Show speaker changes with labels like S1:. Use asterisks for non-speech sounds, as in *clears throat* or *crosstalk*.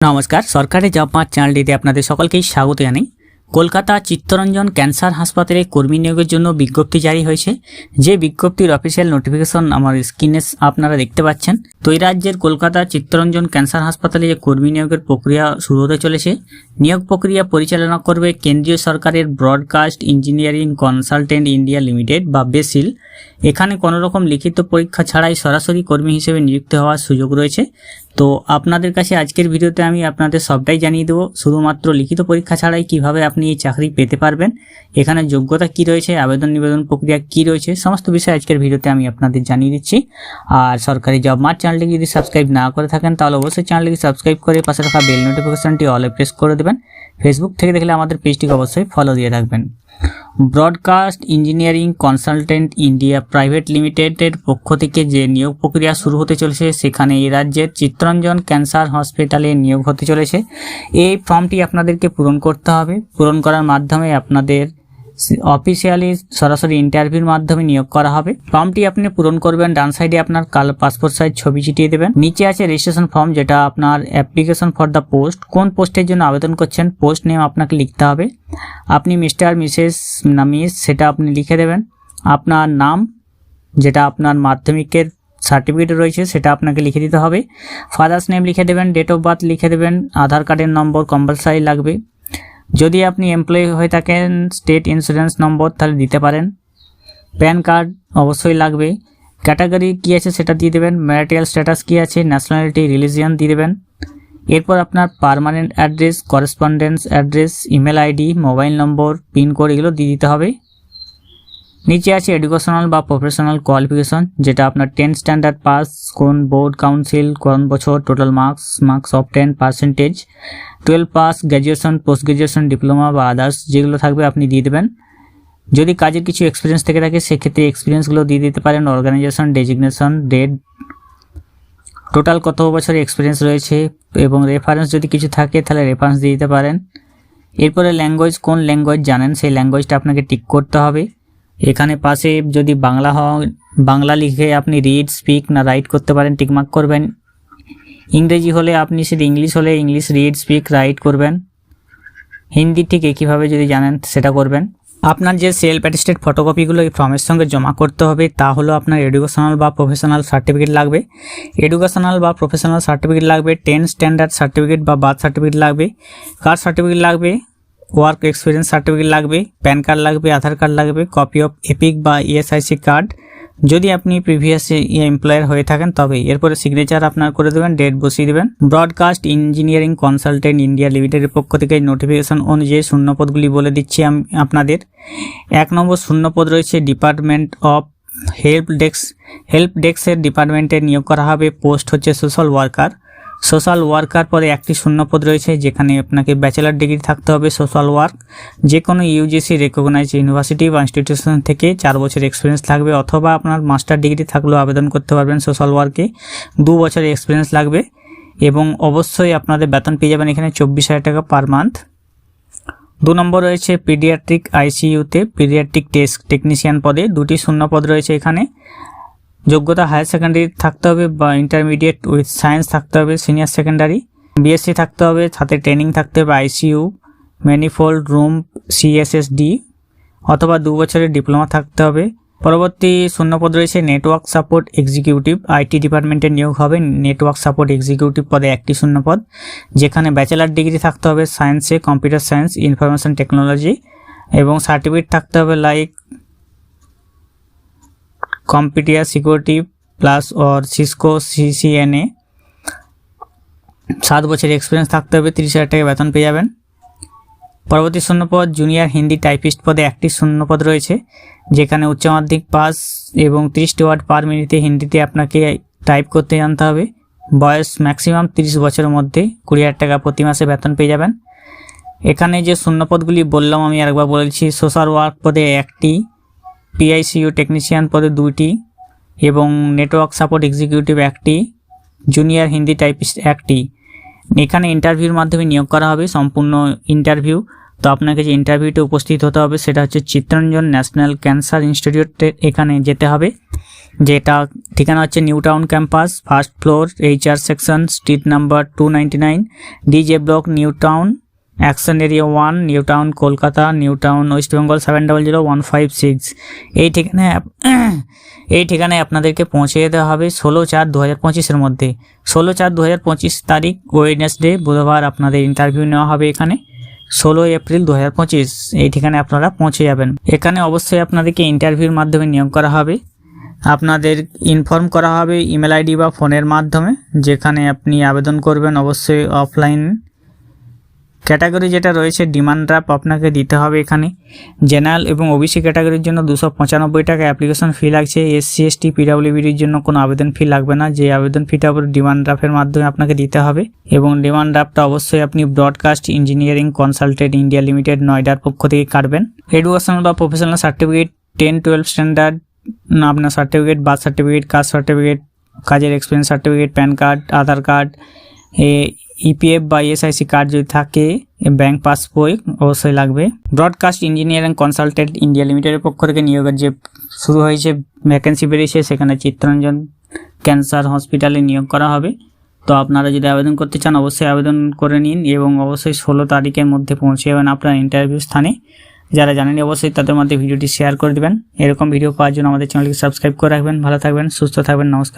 S1: নমস্কার সরকারি job mart চ্যানেলটিতে আপনাদের সকলকেই স্বাগত জানাই। কলকাতা চিত্তরঞ্জন ক্যান্সার হাসপাতালে কর্মী নিয়োগের জন্য বিজ্ঞপ্তি জারি হয়েছে। যে বিজ্ঞপ্তির অফিসিয়াল নোটিফিকেশন আমার স্ক্রিনে আপনারা দেখতে পাচ্ছেন। তো এই রাজ্যের কলকাতা চিত্তরঞ্জন ক্যান্সার হাসপাতালে যে কর্মী নিয়োগের প্রক্রিয়া শুরু হতে চলেছে, নিয়োগ প্রক্রিয়া পরিচালনা করবে কেন্দ্রীয় সরকারের broadcast engineering consultant India limited বা বেসিল। এখানে কোনো রকম লিখিত পরীক্ষা ছাড়াই সরাসরি কর্মী হিসেবে নিযুক্ত হওয়ার সুযোগ রয়েছে। তো আপনাদের কাছে আজকের ভিডিওতে আমি আপনাদের সবটাই জানিয়ে দেবো। শুধুমাত্র লিখিত পরীক্ষা ছাড়াই কীভাবে আপনি এই চাকরি পেতে পারবেন। এখানে যোগ্যতা কি রয়েছে, আবেদন নিবেদন প্রক্রিয়া কি রয়েছে, সমস্ত বিষয় আজকের ভিডিওতে আমি আপনাদের জানিয়ে দিচ্ছি। আর সরকারি জব মার্ট চ্যানেলটিকে যদি সাবস্ক্রাইব না করে থাকেন, তাহলে অবশ্যই চ্যানেলটিকে সাবস্ক্রাইব করে পাশে রাখা বেল নোটিফিকেশনটি অলে প্রেস করে দেবেন। ফেসবুক থেকে দেখলে আমাদের পেজটিকে অবশ্যই ফলো দিয়ে রাখবেন broadcast engineering consultant India private লিমিটেডের পক্ষ থেকে যে নিয়োগ প্রক্রিয়া শুরু হতে চলেছে, সেখানে এই রাজ্যের চিত্তরঞ্জন ক্যান্সার হসপিটালে নিয়োগ হতে চলেছে। এই ফর্মটি আপনাদেরকে পূরণ করতে হবে। পূরণ করার মাধ্যমে আপনাদের অফিসিয়ালি সরাসরি ইন্টারভিউর মাধ্যমে নিয়োগ করা হবে। ফর্মটি আপনি পূরণ করবেন, ডান সাইডে আপনার কাল পাসপোর্ট সাইজ ছবি চিটিয়ে দেবেন। নিচে আছে রেজিস্ট্রেশন ফর্ম যেটা আপনার অ্যাপ্লিকেশন ফর দ্য পোস্ট কোন পোস্টের জন্য আবেদন করছেন পোস্ট নেম আপনাকে লিখতে হবে। আপনি মিস্টার মিসেস না মিস সেটা আপনি লিখে দেবেন। আপনার নাম, যেটা আপনার মাধ্যমিকের সার্টিফিকেট রয়েছে, সেটা আপনাকে লিখে দিতে হবে। ফাদার্স নেম লিখে দেবেন ডেট অফ বার্থ লিখে দেবেন, আধার কার্ডের নম্বর কম্পালসারি লাগবে। যদি আপনি এমপ্লয়ি হয়ে থাকেন স্টেট ইন্স্যুরেন্স নম্বর তাহলে দিতে পারেন। প্যান কার্ড অবশ্যই লাগবে। ক্যাটাগরি কী আছে সেটা দিয়ে দেবেন। ম্যারিটাল স্ট্যাটাস কী আছে ন্যাশনালিটি রিলিজিয়ান দিয়ে দেবেন। এরপর আপনার permanent address correspondence address email ID mobile number pincode এগুলো দিয়ে দিতে হবে। নিচে আছে এডুকেশনাল বা প্রফেশনাল কোয়ালিফিকেশন যেটা আপনার টেন স্ট্যান্ডার্ড পাস কোন বোর্ড কাউন্সিল কোন বছর total marks marks of ten percentage twelve pass graduation post graduation diploma বা আদার্স যেগুলো থাকবে আপনি দিয়ে দেবেন। যদি কাজের কিছু এক্সপিরিয়েন্স থেকে থাকে, সেক্ষেত্রে এক্সপিরিয়েন্সগুলো দিয়ে দিতে পারেন অর্গানাইজেশন ডেজিগনেশন ডেট টোটাল কত বছরের এক্সপিরিয়েন্স রয়েছে, এবং রেফারেন্স যদি কিছু থাকে, তাহলে রেফারেন্স দিয়ে দিতে পারেন। এরপরে ল্যাঙ্গুয়েজ কোন ল্যাঙ্গুয়েজ জানেন, সেই ল্যাঙ্গুয়েজটা আপনাকে টিক করতে হবে। এখানে পাশে যদি বাংলা হয় বাংলা লিখে আপনি রিড স্পিক না রাইট করতে পারেন টিকমার্ক করবেন। ইংরেজি হলে আপনি সেটা ইংলিশ হলে ইংলিশ রিড স্পিক রাইট করবেন। হিন্দি ঠিক একইভাবে যদি জানেন, সেটা করবেন। আপনার যে সেলফ অ্যাটেস্টেড ফটোকপিগুলো এই ফর্মের সঙ্গে জমা করতে হবে, তা হলো আপনার এডুকেশনাল বা প্রফেশনাল সার্টিফিকেট লাগবে। এডুকেশনাল বা প্রফেশনাল সার্টিফিকেট লাগবে টেন স্ট্যান্ডার্ড সার্টিফিকেট বা বার্থ সার্টিফিকেট লাগবে। কার সার্টিফিকেট লাগবে? ওয়ার্ক এক্সপিরিয়েন্স সার্টিফিকেট লাগবে প্যান কার্ড লাগবে, আধার কার্ড লাগবে কপি অফ এপিক বা ইএসআইসি কার্ড যদি আপনি প্রিভিয়াস এমপ্লয়ার হয়ে থাকেন, তবে এরপরে সিগনেচার আপনার করে দেবেন ডেট বসিয়ে দেবেন। ব্রডকাস্ট ইঞ্জিনিয়ারিং কনসালটেন্ট ইন্ডিয়া লিমিটেডের পক্ষ থেকে নোটিফিকেশন অনুযায়ী শূন্যপদগুলি বলে দিচ্ছি আমি, আপনাদের। এক নম্বর শূন্যপদ রয়েছে department of help desk help ডেস্কের ডিপার্টমেন্টে নিয়োগ করা হবে পোস্ট হচ্ছে সোশ্যাল ওয়ার্কার সোশ্যাল ওয়ার্কার পদে একটি শূন্যপদ রয়েছে, যেখানে আপনাকে ব্যাচেলার ডিগ্রি থাকতে হবে সোশ্যাল ওয়ার্ক। যে কোনো ইউজিসি রেকগনাইজ ইউনিভার্সিটি বা ইনস্টিটিউশন থেকে চার বছর এক্সপিরিয়েন্স থাকবে অথবা আপনার মাস্টার ডিগ্রি থাকলেও আবেদন করতে পারবেন সোশ্যাল ওয়ার্কে। দু বছরের এক্সপিরিয়েন্স লাগবে এবং অবশ্যই আপনাদের বেতন পেয়ে যাবেন এখানে চব্বিশ হাজার টাকা পার মান্থ দু নম্বর রয়েছে পিডিয়াট্রিক আইসিইউতে পিডিয়াট্রিক টেস্ট টেকনিশিয়ান পদে দুটি শূন্য পদ রয়েছে এখানে। যোগ্যতা হায়ার সেকেন্ডারি থাকতে হবে বা ইন্টারমিডিয়েট উইথ সায়েন্স থাকতে হবে সিনিয়র সেকেন্ডারি বিএসসি থাকতে হবে, সাথে ট্রেনিং থাকতে হবে আইসিইউ ম্যানিফোল্ড রুম সিএসএসডি অথবা দু বছরের ডিপ্লোমা থাকতে হবে। পরবর্তী শূন্যপদ রয়েছে নেটওয়ার্ক সাপোর্ট এক্সিকিউটিভ আইটি ডিপার্টমেন্টের নিয়োগ হবে নেটওয়ার্ক সাপোর্ট এক্সিকিউটিভ পদে একটি শূন্যপদ, যেখানে ব্যাচেলার ডিগ্রি থাকতে হবে সায়েন্সে কম্পিউটার সায়েন্স ইনফরমেশন টেকনোলজি এবং সার্টিফিকেট থাকতে হবে like computer security plus or Cisco CCNA সাত বছর এক্সপিরিয়েন্স থাকতে হবে, তিরিশ হাজার টাকা বেতন পেয়ে যাবেন। পরবর্তী শূন্যপদ জুনিয়র হিন্দি টাইপিস্ট পদে একটি শূন্যপদ রয়েছে, যেখানে উচ্চ মাধ্যমিক পাস এবং তিরিশটি ওয়ার্ড পার মিনিটে হিন্দিতে আপনাকে টাইপ করতে জানতে হবে। বয়স ম্যাক্সিমাম তিরিশ বছরের মধ্যে কুড়ি হাজার টাকা প্রতি মাসে বেতন পেয়ে যাবেন। এখানে যে শূন্যপদগুলি বললাম, আমি আরেকবার বলেছি সোশ্যাল ওয়ার্ক পদে একটি পিআইসিইউ টেকনিশিয়ান পদে দুইটি এবং নেটওয়ার্ক সাপোর্ট এক্সিকিউটিভ একটি জুনিয়র হিন্দি টাইপিস্ট একটি। এখানে ইন্টারভিউর মাধ্যমে নিয়োগ করা হবে, সম্পূর্ণ ইন্টারভিউ তো আপনাকে যে ইন্টারভিউতে উপস্থিত হতে হবে সেটা হচ্ছে চিত্তরঞ্জন ন্যাশনাল ক্যান্সার ইনস্টিটিউটে এখানে যেতে হবে। যেটা ঠিকানা হচ্ছে New Town campus, first floor HR section, street number two ninety nine DJ block, New Town. Action Area one New Town Kolkata New Town West Bengal seven double zero one five six. এই ঠিকানায় *clears throat* এই ঠিকানায় আপনাদেরকে পৌঁছে যেতে হবে ষোলো চার দু হাজার পঁচিশের মধ্যে। ষোলো চার দু হাজার পঁচিশ তারিখ ওয়েডনেসডে বুধবার আপনাদের ইন্টারভিউ নেওয়া হবে এখানে। ষোলো এপ্রিল দু হাজার পঁচিশ, এই ঠিকানায় আপনারা পৌঁছে যাবেন। এখানে অবশ্যই আপনাদেরকে ইন্টারভিউর মাধ্যমে নিয়োগ করা হবে। আপনাদের ইনফর্ম করা হবে ইমেল আইডি বা ফোনের মাধ্যমে, যেখানে আপনি আবেদন করবেন অবশ্যই অফলাইন ক্যাটাগরি যেটা রয়েছে ডিমান্ড ড্রাফট আপনাকে দিতে হবে এখানে। জেনারেল এবং ওবিসি ক্যাটাগরির জন্য দুশো পঁচানব্বই টাকা অ্যাপ্লিকেশন ফি লাগছে। এসসি এসটি পিডাব্লিউবিডির জন্য কোনো আবেদন ফি লাগবে না। যে আবেদন ফিটা উপর ডিমান্ড ড্রাফটের মাধ্যমে আপনাকে দিতে হবে। এবং ডিমান্ড ড্রাফটটা অবশ্যই আপনি broadcast engineering consultant India limited নয়ডার পক্ষ থেকে কাটবেন। এডুকেশনাল বা professional certificate ten twelve standard আপনার certificate birth certificate caste certificate কাজের experience certificate PAN card Aadhaar card EPF বা এসআইসি কার্ড যদি থাকে ব্যাংক পাসবই অবশ্যই লাগবে। ব্রডকাস্ট ইঞ্জিনিয়ারিং কনসালটেন্ট ইন্ডিয়া লিমিটেডের পক্ষ থেকে নিয়োগের যে শুরু হয়েছে ভ্যাকেন্সি বেরিয়েছে, সেখানে চিত্তরঞ্জন ক্যান্সার হসপিটালে নিয়োগ করা হবে। তো আপনারা যদি আবেদন করতে চান, অবশ্যই আবেদন করে নিন এবং অবশ্যই ষোলো তারিখের মধ্যে পৌঁছে যাবেন আপনার ইন্টারভিউ স্থানে। যারা জানেনি অবশ্যই তাদের মধ্যে ভিডিওটি শেয়ার করে দেবেন। এরকম ভিডিও পাওয়ার জন্য আমাদের চ্যানেলকে সাবস্ক্রাইব করে রাখবেন। ভালো থাকবেন, সুস্থ থাকবেন, নমস্কার।